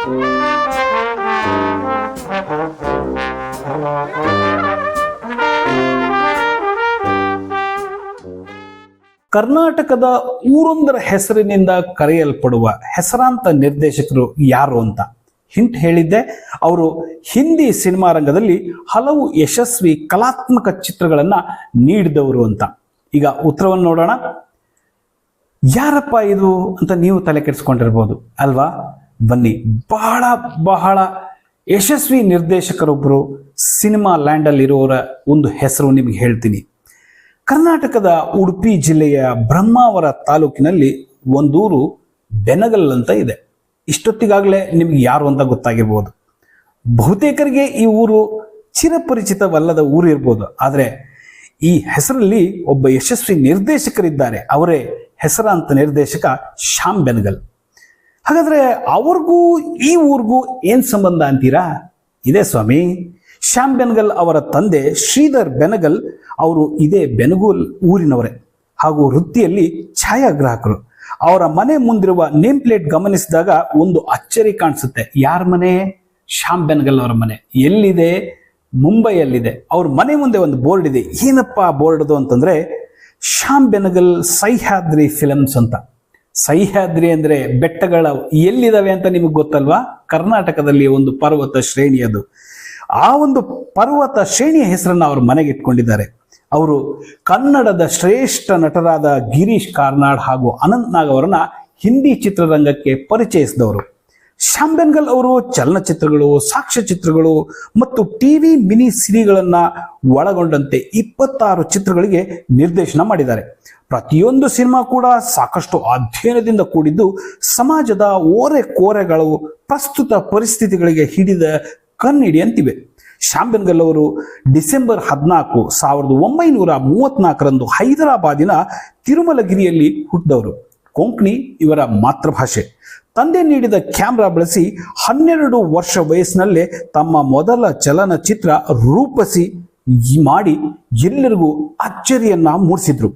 ಕರ್ನಾಟಕದ ಊರೊಂದರ ಹೆಸರಿನಿಂದ ಕರೆಯಲ್ಪಡುವ ಹೆಸರಾಂತ ನಿರ್ದೇಶಕರು ಯಾರು ಅಂತ ಹಿಂಟ್ ಹೇಳಿದ್ದೆ. ಅವರು ಹಿಂದಿ ಸಿನಿಮಾ ರಂಗದಲ್ಲಿ ಹಲವು ಯಶಸ್ವಿ ಕಲಾತ್ಮಕ ಚಿತ್ರಗಳನ್ನು ನೀಡಿದವರು ಅಂತ. ಈಗ ಉತ್ತರವನ್ನು ನೋಡೋಣ. ಯಾರಪ್ಪ ಇದು ಅಂತ ನೀವು ತಲೆ ಕೆಡಿಸ್ಕೊಂಡಿರ್ಬೋದು, ಅಲ್ವಾ? ಬನ್ನಿ. ಬಹಳ ಬಹಳ ಯಶಸ್ವಿ ನಿರ್ದೇಶಕರೊಬ್ಬರು ಸಿನಿಮಾ ಲ್ಯಾಂಡಲ್ಲಿ ಇರುವವರ ಒಂದು ಹೆಸರು ನಿಮಗೆ ಹೇಳ್ತೀನಿ. ಕರ್ನಾಟಕದ ಉಡುಪಿ ಜಿಲ್ಲೆಯ ಬ್ರಹ್ಮಾವರ ತಾಲೂಕಿನಲ್ಲಿ ಒಂದೂರು ಬೆನಗಲ್ ಅಂತ ಇದೆ. ಇಷ್ಟೊತ್ತಿಗಾಗಲೇ ನಿಮ್ಗೆ ಯಾರು ಅಂತ ಗೊತ್ತಾಗಿರ್ಬೋದು. ಬಹುತೇಕರಿಗೆ ಈ ಊರು ಚಿರಪರಿಚಿತವಲ್ಲದ ಊರು ಇರ್ಬೋದು. ಆದರೆ ಈ ಹೆಸರಲ್ಲಿ ಒಬ್ಬ ಯಶಸ್ವಿ ನಿರ್ದೇಶಕರಿದ್ದಾರೆ. ಅವರೇ ಹೆಸರಾಂತ ನಿರ್ದೇಶಕ ಶ್ಯಾಮ್ ಬೆನಗಲ್. ಹಾಗಾದ್ರೆ ಅವ್ರಿಗೂ ಈ ಊರಿಗೂ ಏನು ಸಂಬಂಧ ಅಂತೀರಾ? ಇದೆ ಸ್ವಾಮಿ, ಶ್ಯಾಮ್ ಬೆನಗಲ್ ಅವರ ತಂದೆ ಶ್ರೀಧರ್ ಬೆನಗಲ್ ಅವರು ಇದೇ ಬೆನಗೂಲ್ ಊರಿನವರೇ. ಹಾಗೂ ವೃತ್ತಿಯಲ್ಲಿ ಛಾಯಾಗ್ರಾಹಕರು. ಅವರ ಮನೆ ಮುಂದಿರುವ ನೇಮ್ ಪ್ಲೇಟ್ ಗಮನಿಸಿದಾಗ ಒಂದು ಅಚ್ಚರಿ ಕಾಣಿಸುತ್ತೆ. ಯಾರ ಮನೆ? ಶ್ಯಾಮ್ ಬೆನಗಲ್ ಅವರ ಮನೆ. ಎಲ್ಲಿದೆ? ಮುಂಬೈಯಲ್ಲಿದೆ. ಅವ್ರ ಮನೆ ಮುಂದೆ ಒಂದು ಬೋರ್ಡ್ ಇದೆ. ಏನಪ್ಪ ಬೋರ್ಡ್ದು ಅಂತಂದ್ರೆ, ಶ್ಯಾಮ್ ಬೆನಗಲ್ ಸಹ್ಯಾದ್ರಿ ಫಿಲಮ್ಸ್ ಅಂತ. ಸಹ್ಯಾದ್ರಿ ಅಂದ್ರೆ ಬೆಟ್ಟಗಳ ಎಲ್ಲಿದಾವೆ ಅಂತ ನಿಮಗೆ ಗೊತ್ತಲ್ವಾ? ಕರ್ನಾಟಕದಲ್ಲಿ ಒಂದು ಪರ್ವತ ಶ್ರೇಣಿ ಅದು ಆ ಒಂದು ಪರ್ವತ ಶ್ರೇಣಿಯ ಹೆಸರನ್ನು ಅವರು ಮನೆಗೆ ಇಟ್ಕೊಂಡಿದ್ದಾರೆ. ಅವರು ಕನ್ನಡದ ಶ್ರೇಷ್ಠ ನಟರಾದ ಗಿರೀಶ್ ಕಾರ್ನಾಡ್ ಹಾಗೂ ಅನಂತ್ ನಾಗ್ ಅವರನ್ನ ಹಿಂದಿ ಚಿತ್ರರಂಗಕ್ಕೆ ಪರಿಚಯಿಸಿದವರು. ಶ್ಯಾಮ್ ಅವರು ಚಲನಚಿತ್ರಗಳು, ಸಾಕ್ಷ್ಯಚಿತ್ರಗಳು ಮತ್ತು ಟಿವಿ ಮಿನಿ ಸಿರಿಗಳನ್ನ ಒಳಗೊಂಡಂತೆ ಇಪ್ಪತ್ತಾರು ಚಿತ್ರಗಳಿಗೆ ನಿರ್ದೇಶನ ಮಾಡಿದ್ದಾರೆ. ಪ್ರತಿಯೊಂದು ಸಿನಿಮಾ ಕೂಡ ಸಾಕಷ್ಟು ಅಧ್ಯಯನದಿಂದ ಕೂಡಿದ್ದು ಸಮಾಜದ ಓರೆ ಕೋರೆಗಳು ಪ್ರಸ್ತುತ ಪರಿಸ್ಥಿತಿಗಳಿಗೆ ಹಿಡಿದ ಕಣ್ಣಿಡಿಯಂತಿವೆ ಶ್ಯಾಮ್ ಅವರು ಡಿಸೆಂಬರ್ ಹದಿನಾಲ್ಕು ಸಾವಿರದ ಒಂಬೈನೂರ ಮೂವತ್ನಾಲ್ಕರಂದು ಹೈದರಾಬಾದಿನ ತಿರುಮಲಗಿರಿಯಲ್ಲಿ ಹುಟ್ಟಿದವರು. ಕೊಂಕಣಿ ಇವರ ಮಾತೃಭಾಷೆ. ತಂದೆ ನೀಡಿದ ಕ್ಯಾಮ್ರಾ ಬಳಸಿ ಹನ್ನೆರಡು ವರ್ಷ ವಯಸ್ಸಿನಲ್ಲೇ ತಮ್ಮ ಮೊದಲ ಚಲನಚಿತ್ರ ರೂಪಿಸಿ ಮಾಡಿ ಎಲ್ಲರಿಗೂ ಅಚ್ಚರಿಯನ್ನ ಮೂಡಿಸಿದ್ರು.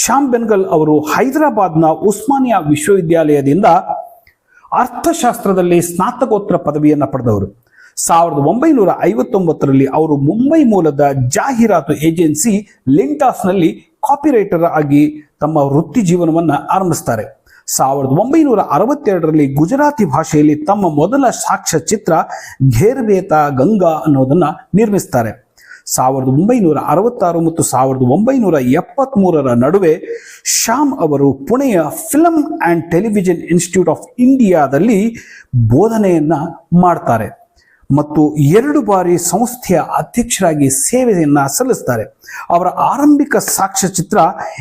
ಶ್ಯಾಮ್ ಬೆನ್ಗಲ್ ಅವರು ಹೈದರಾಬಾದ್ನ ಉಸ್ಮಾನಿಯಾ ವಿಶ್ವವಿದ್ಯಾಲಯದಿಂದ ಅರ್ಥಶಾಸ್ತ್ರದಲ್ಲಿ ಸ್ನಾತಕೋತ್ತರ ಪದವಿಯನ್ನು ಪಡೆದವರು. ಸಾವಿರದ ಒಂಬೈನೂರ ಐವತ್ತೊಂಬತ್ತರಲ್ಲಿ ಅವರು ಮುಂಬೈ ಮೂಲದ ಜಾಹೀರಾತು ಏಜೆನ್ಸಿ ಲಿಂಟಾಸ್ನಲ್ಲಿ ಕಾಪಿರೈಟರ್ ಆಗಿ ತಮ್ಮ ವೃತ್ತಿ ಜೀವನವನ್ನು ಆರಂಭಿಸ್ತಾರೆ. ಸಾವಿರದ ಒಂಬೈನೂರ ಅರವತ್ತೆರಡರಲ್ಲಿ ಗುಜರಾತಿ ಭಾಷೆಯಲ್ಲಿ ತಮ್ಮ ಮೊದಲ ಸಾಕ್ಷ್ಯ ಚಿತ್ರ ಗಂಗಾ ಅನ್ನೋದನ್ನ ನಿರ್ಮಿಸ್ತಾರೆ. ಸಾವಿರದ ಒಂಬೈನೂರ ಅರವತ್ತಾರು ಮತ್ತು ಸಾವಿರದ ಒಂಬೈನೂರ ಎಪ್ಪತ್ಮೂರರ ನಡುವೆ ಶ್ಯಾಮ್ ಅವರು ಪುಣೆಯ film and television institute of ಇಂಡಿಯಾದಲ್ಲಿ ಬೋಧನೆಯನ್ನ ಮಾಡ್ತಾರೆ. ಮತ್ತು ಎರಡು ಬಾರಿ ಸಂಸ್ಥೆಯ ಅಧ್ಯಕ್ಷರಾಗಿ ಸೇವೆಯನ್ನು ಸಲ್ಲಿಸ್ತಾರೆ. ಅವರ ಆರಂಭಿಕ ಸಾಕ್ಷ್ಯಚಿತ್ರ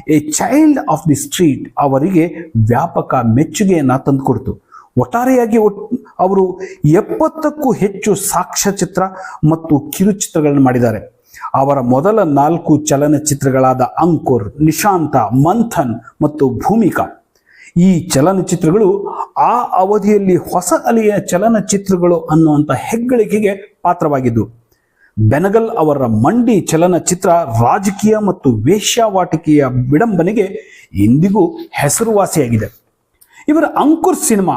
a child of the street ಅವರಿಗೆ ವ್ಯಾಪಕ ಮೆಚ್ಚುಗೆಯನ್ನು ತಂದುಕೊಡ್ತು. ಒಟ್ಟಾರೆಯಾಗಿ ಒಟ್- ಅವರು ಎಪ್ಪತ್ತಕ್ಕೂ ಹೆಚ್ಚು ಸಾಕ್ಷ್ಯಚಿತ್ರ ಮತ್ತು ಕಿರುಚಿತ್ರಗಳನ್ನು ಮಾಡಿದ್ದಾರೆ. ಅವರ ಮೊದಲ ನಾಲ್ಕು ಚಲನಚಿತ್ರಗಳಾದ ಅಂಕುರ್, ನಿಶಾಂತ, ಮಂಥನ್ ಮತ್ತು ಭೂಮಿಕಾ. ಈ ಚಲನಚಿತ್ರಗಳು ಆ ಅವಧಿಯಲ್ಲಿ ಹೊಸ ಅಲೆಯ ಚಲನಚಿತ್ರಗಳು ಅನ್ನುವಂಥ ಹೆಗ್ಗಳಿಕೆಗೆ ಪಾತ್ರವಾಗಿದ್ದು, ಬೆನಗಲ್ ಅವರ ಮಂಡಿ ಚಲನಚಿತ್ರ ರಾಜಕೀಯ ಮತ್ತು ವೇಶ್ಯಾವಾಟಿಕೆಯ ವಿಡಂಬನೆಗೆ ಇಂದಿಗೂ ಹೆಸರುವಾಸಿಯಾಗಿದೆ. ಇವರ ಅಂಕುರ್ ಸಿನಿಮಾ,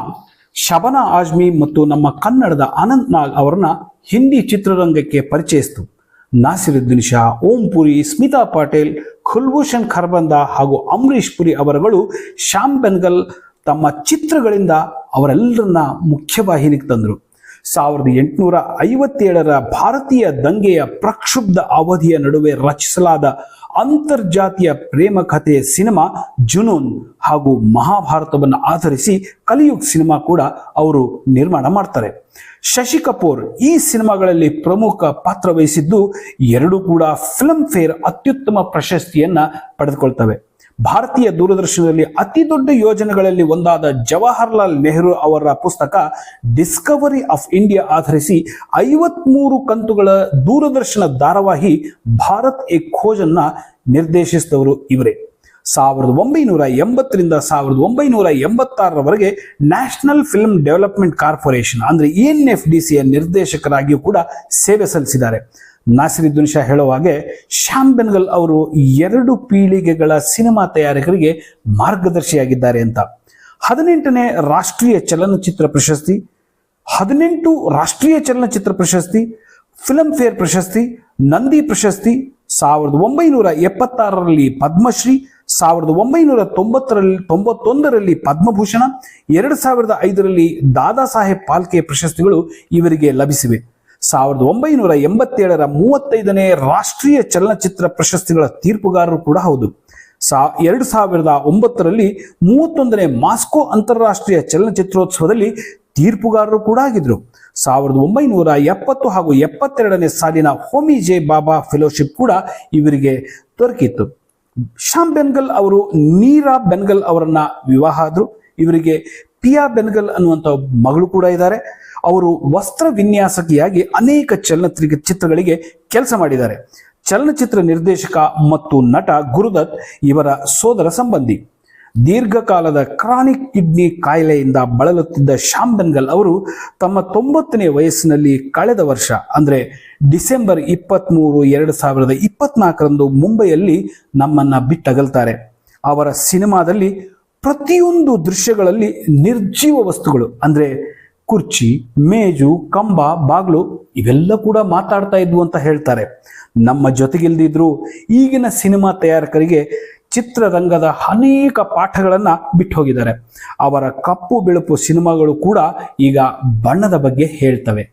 ಶಬನ ಆಜ್ಮಿ ಮತ್ತು ನಮ್ಮ ಕನ್ನಡದ ಅನಂತ್ ನಾಗ್ ಅವರನ್ನ ಹಿಂದಿ ಚಿತ್ರರಂಗಕ್ಕೆ ಪರಿಚಯಿಸಿತು. ನಾಸಿರುದ್ದೀನ್ ಶಾ, ಓಂ ಪುರಿ, ಸ್ಮಿತಾ ಪಾಟೇಲ್ ಕುಲ್ಭೂಷಣ್ ಖರ್ಬಂದ ಹಾಗೂ ಅಂಬರೀಷ್ ಪುರಿ ಅವರುಗಳು ಶ್ಯಾಮ್ ಬೆನ್ಗಲ್ ತಮ್ಮ ಚಿತ್ರಗಳಿಂದ ಅವರೆಲ್ಲರನ್ನ ಮುಖ್ಯವಾಹಿನಿಗೆ ತಂದರು. ಸಾವಿರದ ಎಂಟುನೂರ ಐವತ್ತೇಳರ ಭಾರತೀಯ ದಂಗೆಯ ಪ್ರಕ್ಷುಬ್ಧ ಅವಧಿಯ ನಡುವೆ ರಚಿಸಲಾದ ಅಂತರ್ಜಾತಿಯ ಪ್ರೇಮ ಕಥೆಯ ಸಿನಿಮಾ ಜುನೂನ್ ಹಾಗೂ ಮಹಾಭಾರತವನ್ನು ಆಧರಿಸಿ ಕಲಿಯುಗ್ ಸಿನಿಮಾ ಕೂಡ ಅವರು ನಿರ್ಮಾಣ ಮಾಡ್ತಾರೆ. ಶಶಿ ಕಪೂರ್ ಈ ಸಿನಿಮಾಗಳಲ್ಲಿ ಪ್ರಮುಖ ಪಾತ್ರ ವಹಿಸಿದ್ದು, ಎರಡೂ ಕೂಡ ಫಿಲ್ಮ್ ಫೇರ್ ಅತ್ಯುತ್ತಮ ಪ್ರಶಸ್ತಿಯನ್ನ ಪಡೆದುಕೊಳ್ತವೆ. ಭಾರತೀಯ ದೂರದರ್ಶನದಲ್ಲಿ ಅತಿ ದೊಡ್ಡ ಯೋಜನೆಗಳಲ್ಲಿ ಒಂದಾದ ಜವಾಹರ್ಲಾಲ್ ನೆಹರು ಅವರ ಪುಸ್ತಕ ಡಿಸ್ಕವರಿ ಆಫ್ ಇಂಡಿಯಾ ಆಧರಿಸಿ ಐವತ್ಮೂರು ಕಂತುಗಳ ದೂರದರ್ಶನ ಧಾರಾವಾಹಿ ಭಾರತ್ ಎ ಖೋಜನ್ನ ನಿರ್ದೇಶಿಸಿದವರು ಇವರೇ. ಸಾವಿರದ ಒಂಬೈನೂರ ಎಂಬತ್ತರಿಂದ ಸಾವಿರದ ಒಂಬೈನೂರ ಎಂಬತ್ತಾರರವರೆಗೆ ನ್ಯಾಷನಲ್ ಫಿಲ್ಮ್ ಡೆವಲಪ್ಮೆಂಟ್ ಕಾರ್ಪೊರೇಷನ್ ಅಂದ್ರೆ ಎನ್ ಎಫ್ ಡಿ ಸಿಯ ನಿರ್ದೇಶಕರಾಗಿಯೂ ಕೂಡ ಸೇವೆ ಸಲ್ಲಿಸಿದ್ದಾರೆ. ನಾಸಿರುದ್ದೀನ್ ಶಾ ಹೇಳುವ ಹಾಗೆ, ಶ್ಯಾಮ್ ಬೆನ್ಗಲ್ ಅವರು ಎರಡು ಪೀಳಿಗೆಗಳ ಸಿನಿಮಾ ತಯಾರಕರಿಗೆ ಮಾರ್ಗದರ್ಶಿಯಾಗಿದ್ದಾರೆ ಅಂತ. ಹದಿನೆಂಟನೇ ರಾಷ್ಟ್ರೀಯ ಚಲನಚಿತ್ರ ಪ್ರಶಸ್ತಿ, ಹದಿನೆಂಟು ರಾಷ್ಟ್ರೀಯ ಚಲನಚಿತ್ರ ಪ್ರಶಸ್ತಿ ಫಿಲಂ ಫೇರ್ ಪ್ರಶಸ್ತಿ, ನಂದಿ ಪ್ರಶಸ್ತಿ, ಸಾವಿರದ ಒಂಬೈನೂರ ಎಪ್ಪತ್ತಾರರಲ್ಲಿ ಪದ್ಮಶ್ರೀ, ಸಾವಿರದ ಒಂಬೈನೂರ ತೊಂಬತ್ತರಲ್ಲಿ, ತೊಂಬತ್ತೊಂದರಲ್ಲಿ ಪದ್ಮಭೂಷಣ, ಎರಡು ಸಾವಿರದ ಐದರಲ್ಲಿ ದಾದಾ ಸಾಹೇಬ್ ಪಾಲ್ಕೆ ಪ್ರಶಸ್ತಿಗಳು ಇವರಿಗೆ ಲಭಿಸಿವೆ. ಸಾವಿರದ ಒಂಬೈನೂರ ಎಂಬತ್ತೇಳರ ಮೂವತ್ತೈದನೇ ರಾಷ್ಟ್ರೀಯ ಚಲನಚಿತ್ರ ಪ್ರಶಸ್ತಿಗಳ ತೀರ್ಪುಗಾರರು ಕೂಡ ಹೌದು. ಸಾ, ಎರಡು ಸಾವಿರದ ಒಂಬತ್ತರಲ್ಲಿ ಮೂವತ್ತೊಂದನೇ ಮಾಸ್ಕೋ ಅಂತಾರಾಷ್ಟ್ರೀಯ ಚಲನಚಿತ್ರೋತ್ಸವದಲ್ಲಿ ತೀರ್ಪುಗಾರರು ಕೂಡ ಆಗಿದ್ರು. ಸಾವಿರದ ಒಂಬೈನೂರ ಎಪ್ಪತ್ತು ಹಾಗೂ ಎಪ್ಪತ್ತೆರಡನೇ ಸಾಲಿನ ಹೋಮಿ ಜೆ ಬಾಬಾ ಫೆಲೋಶಿಪ್ ಕೂಡ ಇವರಿಗೆ ದೊರಕಿತ್ತು. ಶ್ಯಾಮ್ ಬೆನ್ಗಲ್ ಅವರು, ನೀರಾ ಬೆನ್ಗಲ್ ಅವರನ್ನ ವಿವಾಹ ಆದ್ರು. ಇವರಿಗೆ ಪಿಯಾ ಬೆನ್ಗಲ್ ಅನ್ನುವಂಥ ಮಗಳು ಕೂಡ ಇದ್ದಾರೆ. ಅವರು ವಸ್ತ್ರ ವಿನ್ಯಾಸಕಿಯಾಗಿ ಅನೇಕ ಚಲನಚಿತ್ರ ಚಿತ್ರಗಳಿಗೆ ಕೆಲಸ ಮಾಡಿದ್ದಾರೆ. ಚಲನಚಿತ್ರ ನಿರ್ದೇಶಕ ಮತ್ತು ನಟ ಗುರುದತ್ ಇವರ ಸೋದರ ಸಂಬಂಧಿ. ದೀರ್ಘಕಾಲದ ಕ್ರಾನಿಕ್ ಕಿಡ್ನಿ ಕಾಯಿಲೆಯಿಂದ ಬಳಲುತ್ತಿದ್ದ ಶ್ಯಾಮ್ ಬೆನ್ಗಲ್ ಅವರು ತಮ್ಮ ತೊಂಬತ್ತನೇ ವಯಸ್ಸಿನಲ್ಲಿ ಕಳೆದ ವರ್ಷ, ಅಂದ್ರೆ ಡಿಸೆಂಬರ್ ಇಪ್ಪತ್ತ್ಮೂರು ಎರಡು ಸಾವಿರದ ಇಪ್ಪತ್ನಾಲ್ಕರಂದು ಮುಂಬೈಯಲ್ಲಿ ನಮ್ಮನ್ನ ಬಿಟ್ಟಗಲ್ತಾರೆ. ಅವರ ಸಿನಿಮಾದಲ್ಲಿ ಪ್ರತಿಯೊಂದು ದೃಶ್ಯಗಳಲ್ಲಿ ನಿರ್ಜೀವ ವಸ್ತುಗಳು, ಅಂದ್ರೆ ಕುರ್ಚಿ, ಮೇಜು, ಕಂಬ, ಬಾಗ್ಲು ಇವೆಲ್ಲ ಕೂಡ ಮಾತಾಡ್ತಾ ಇದ್ವು ಅಂತ ಹೇಳ್ತಾರೆ. ನಮ್ಮ ಜೊತೆಗಿಲ್ದಿದ್ರು ಈಗಿನ ಸಿನಿಮಾ ತಯಾರಕರಿಗೆ ಚಿತ್ರರಂಗದ ಅನೇಕ ಪಾಠಗಳನ್ನ ಬಿಟ್ಟು ಹೋಗಿದ್ದಾರೆ ಅವರ ಕಪ್ಪು ಬಿಳುಪು ಸಿನಿಮಾಗಳು ಕೂಡ ಈಗ ಬಣ್ಣದ ಬಗ್ಗೆ ಹೇಳ್ತವೆ.